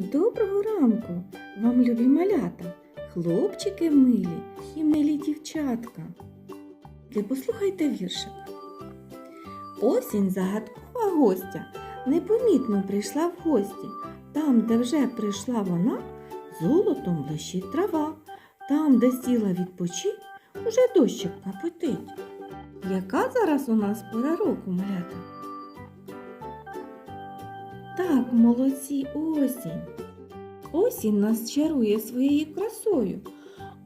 Доброго ранку вам, любі малята, хлопчики милі і милі дівчатка. Ви послухайте віршик. Осінь загадкова гостя непомітно прийшла в гості. Там, де вже прийшла вона, золотом блищить трава. Там, де сіла відпочить, уже дощик капотить. Яка зараз у нас пора року, малята? Так, молодці, осінь. Осінь нас чарує своєю красою,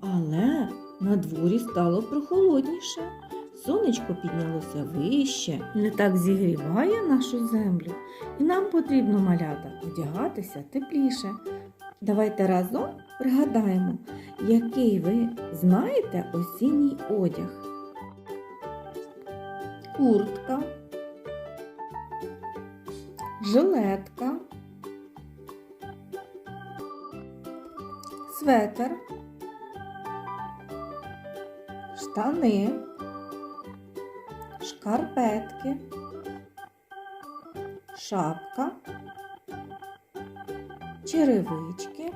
але на дворі стало прохолодніше. Сонечко піднялося вище, не так зігріває нашу землю, і нам потрібно малята одягатися тепліше. Давайте разом пригадаємо, який ви знаєте осінній одяг. Куртка, жилетка, светр, штани, шкарпетки, шапка, черевички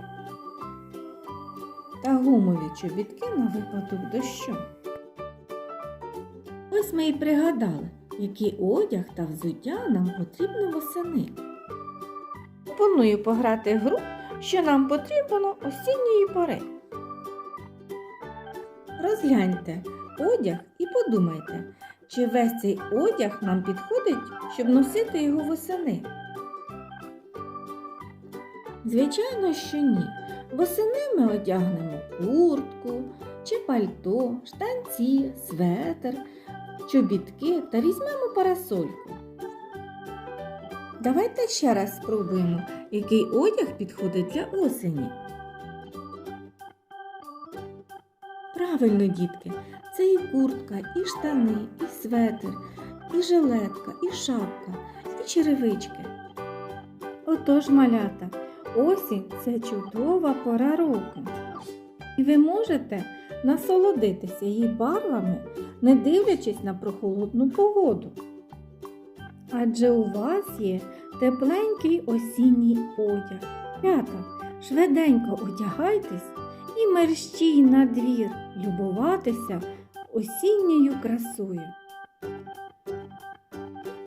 та гумові чобітки на випадок дощу. Ось ми і пригадали, який одяг та взуття нам потрібно восени. Пропоную пограти в гру, що нам потрібно осінньої пори. Розгляньте одяг і подумайте, чи весь цей одяг нам підходить, щоб носити його восени. Звичайно, що ні. Восени ми одягнемо куртку чи пальто, штанці, светр, чобітки та візьмемо парасольку. Давайте ще раз спробуємо, який одяг підходить для осені. Правильно, дітки, це і куртка, і штани, і светр, і жилетка, і шапка, і черевички. Отож, малята, осінь це чудова пора року. І ви можете насолодитися її барвами, не дивлячись на прохолодну погоду. Адже у вас є тепленький осінній одяг. П'ята, швиденько одягайтесь і мерщій на двір любуватися осінньою красою.